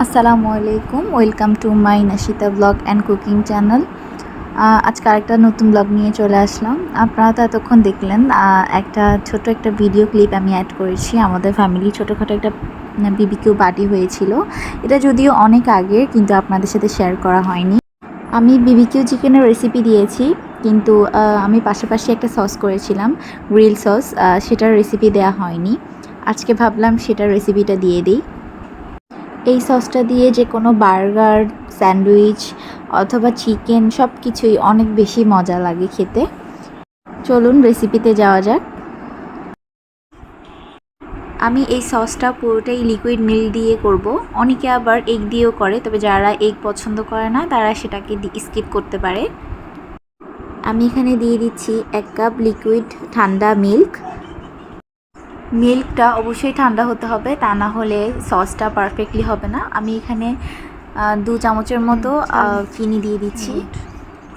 আসসালামু আলাইকুম, welcome to my Nashita blog and cooking channel. আজকে আরেকটা নতুন ব্লগ নিয়ে চলে আসলাম। আপনারা তো এতক্ষণ দেখলেন একটা ছোট একটা ভিডিও ক্লিপ আমি অ্যাড করেছি। আমাদের ফ্যামিলি ছোটোখাটো একটা বিবিকিউ পার্টি হয়েছিল। এটা যদিও অনেক আগে, কিন্তু আপনাদের সাথে শেয়ার করা হয়নি। আমি বিবিকিউ চিকেনের রেসিপি দিয়েছি, কিন্তু আমি পাশাপাশি একটা সস করেছিলাম গ্রিল সস সেটার রেসিপি দেওয়া হয়নি। আজকে ভাবলাম সেটার রেসিপিটা দিয়ে দিই। এই সসটা দিয়ে যে কোনো বার্গার, স্যান্ডউইচ অথবা চিকেন সব কিছুই অনেক বেশি মজা লাগে খেতে। চলুন রেসিপিতে যাওয়া যাক। আমি এই সসটা পুরোটাই লিকুইড মিল দিয়ে করব। অনেকে আবার এগ দিয়েও করে, তবে যারা এগ পছন্দ করে না, তারা সেটাকে স্কিপ করতে পারে। আমি এখানে দিয়ে দিচ্ছি এক কাপ লিকুইড ঠান্ডা মিল্ক মিল্কটা অবশ্যই ঠান্ডা হতে হবে তা না হলে সসটা পারফেক্টলি হবে না। আমি এখানে দু চামচের মতো চিনি দিয়ে দিচ্ছি।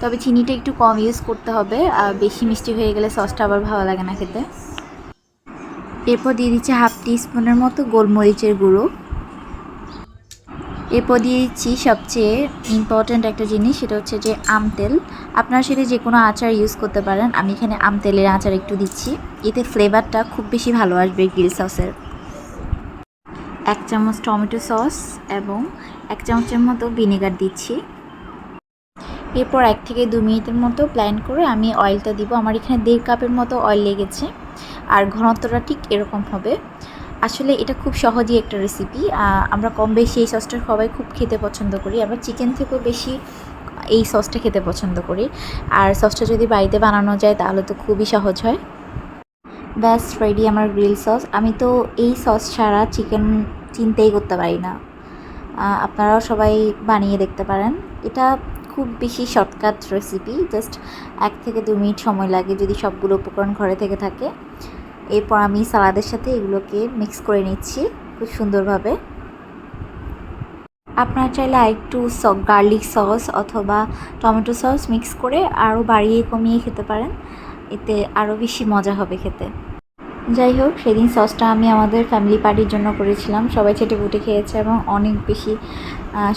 তবে চিনিটা একটু কম ইউজ করতে হবে আর বেশি মিষ্টি হয়ে গেলে সসটা আবার ভালো লাগে না খেতে। এরপর দিয়ে দিচ্ছি হাফ টি স্পুনের মতো গোলমরিচের গুঁড়ো। এরপর দিয়ে দিচ্ছি সবচেয়ে ইম্পর্ট্যান্ট একটা জিনিস, সেটা হচ্ছে যে আম তেল। আপনারা সেটা যে কোনো আচার ইউজ করতে পারেন। আমি এখানে আম তেলের আচার একটু দিচ্ছি। এতে ফ্লেভারটা খুব বেশি ভালো আসবে গ্রিল সসের এক চামচ টমেটো সস এবং এক চামচের মতো ভিনেগার দিচ্ছি। এরপর এক থেকে দু মিনিটের মতো প্ল্যান করে আমি অয়েলটা দিব। আমার এখানে দেড় কাপের মতো অয়েল লেগেছে। আর ঘনত্বটা ঠিক এরকম হবে। আসলে এটা খুব সহজই একটা রেসিপি আমরা কম বেশি এই সসটা সবাই খুব খেতে পছন্দ করি। আমরা চিকেন থেকেও বেশি এই সসটা খেতে পছন্দ করি। আর সসটা যদি বাড়িতে বানানো যায়, তাহলে তো খুবই সহজ হয়। ব্যাস রেডি আমার গ্রিল সস আমি তো এই সস ছাড়া চিকেন চিনতেই করতে পারি না। আপনারাও সবাই বানিয়ে দেখতে পারেন। এটা খুব বেশি শর্টকাট রেসিপি জাস্ট এক থেকে দু মিনিট সময় লাগে যদি সবগুলো উপকরণ ঘরে থেকে থাকে। এরপর আমি সালাদের সাথে এগুলোকে মিক্স করে নিচ্ছি খুব সুন্দরভাবে। আপনারা চাইলে আরেকটু গার্লিক সস অথবা টমেটো সস মিক্স করে আরও বাড়িয়ে কমিয়ে খেতে পারেন। এতে আরও বেশি মজা হবে খেতে। যাই হোক, সেদিন সসটা আমি আমাদের ফ্যামিলি পার্টির জন্য করেছিলাম। সবাই চেটে পুটে খেয়েছে এবং অনেক বেশি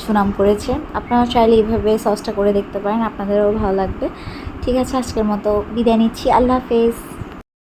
সুনাম করেছে। আপনারা চাইলে এইভাবে সসটা করে দেখতে পারেন। আপনাদেরও ভালো লাগবে। ঠিক আছে, আজকের মতো বিদায় নিচ্ছি। আল্লাহ হাফেজ।